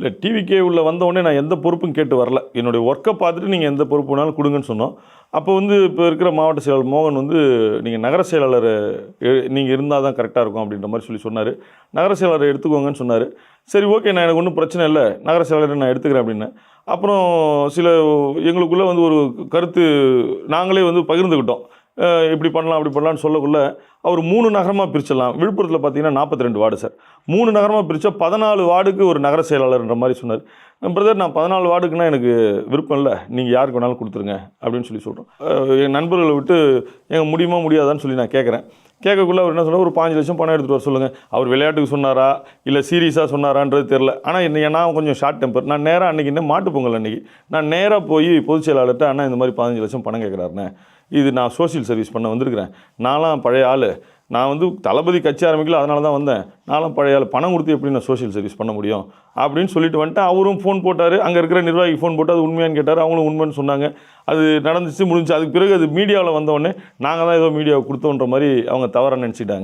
இல்லை டிவிக்கே உள்ள வந்த நான் எந்த பொறுப்பும் கேட்டு வரல. என்னுடைய ஒர்க்கை பார்த்துட்டு நீங்கள் எந்த பொறுப்பு வேணாலும் கொடுங்கன்னு சொன்னோம். அப்போ வந்து இப்போ இருக்கிற மாவட்ட செயலாளர் மோகன் வந்து நீங்கள் நகர செயலாளர் நீங்கள் இருந்தால் தான் கரெக்டாக இருக்கும் அப்படின்ற மாதிரி சொல்லி சொன்னார். நகர செயலாளரை எடுத்துக்கோங்கன்னு சொன்னார். சரி ஓகே நான் எனக்கு ஒன்றும் பிரச்சனை இல்லை. நகர செயலாளரை நான் எடுத்துக்கிறேன் அப்படின்னு. அப்புறம் சில எங்களுக்குள்ளே வந்து ஒரு கருத்து நாங்களே வந்து பகிர்ந்துக்கிட்டோம். இப்படி பண்ணலாம் அப்படி பண்ணலாம்னு சொல்லக்குள்ள அவர் மூணு நகரமாக பிரிச்சிடலாம். விழுப்புரத்தில் பார்த்தீங்கன்னா நாற்பத்தி ரெண்டு வார்டு சார். மூணு நகரமாக பிரித்தா பதினாலு வார்டுக்கு ஒரு நகர செயலாளர்ன்ற மாதிரி சொன்னார். பிரதர் நான் பதினாலு வார்டுக்குன்னா எனக்கு விருப்பம் இல்லை. நீங்கள் யாருக்கு வேணாலும் கொடுத்துருங்க அப்படின்னு சொல்லி சொல்கிறோம் என் நண்பர்களை விட்டு எங்கள் முடியுமா முடியாதான்னு சொல்லி நான் கேட்குறேன் கேட்கக்குள்ள அவர் என்ன சொன்னார்? ஒரு பாஞ்சு லட்சம் பணம் எடுத்துகிட்டு வர சொல்லுங்கள் அவர் விளையாட்டுக்கு சொன்னாரா? இல்லை சீரியஸாக சொன்னாரான்றது தெரில ஆனால் என்ன நான் கொஞ்சம் ஷார்ட் டெம்பர் நான் நேராக அன்றைக்கி என்ன மாட்டு பொங்கல் அன்றைக்கி நான் நேராக போய் பொதுச் செயலாளர்கிட்ட அண்ணா இந்த மாதிரி பதினஞ்சு லட்சம் பணம் கேட்குறாருண்ணே. இது நான் சோஷியல் சர்வீஸ் பண்ண வந்திருக்கிறேன். நான்லாம் பழைய ஆள். நான் வந்து தளபதி கட்சி ஆரம்பிக்கல அதனால தான் வந்தேன். நானும் பழைய பணம் கொடுத்து எப்படி நான் சோஷியல் சர்வீஸ் பண்ண முடியும்? அப்படின்னு சொல்லிட்டு வந்துட்டு அவரும் ஃபோன் போட்டார். அங்கே இருக்கிற நிர்வாகி ஃபோன் போட்டு அது உண்மையான்னு கேட்டார். அவங்களும் உண்மைன்னு சொன்னாங்க. அது நடந்துச்சு முடிஞ்சு அதுக்கு பிறகு அது மீடியாவில் வந்தோடனே நாங்கள் தான் ஏதோ மீடியாவை கொடுத்தோன்ற மாதிரி அவங்க தவறாக நினச்சிட்டாங்க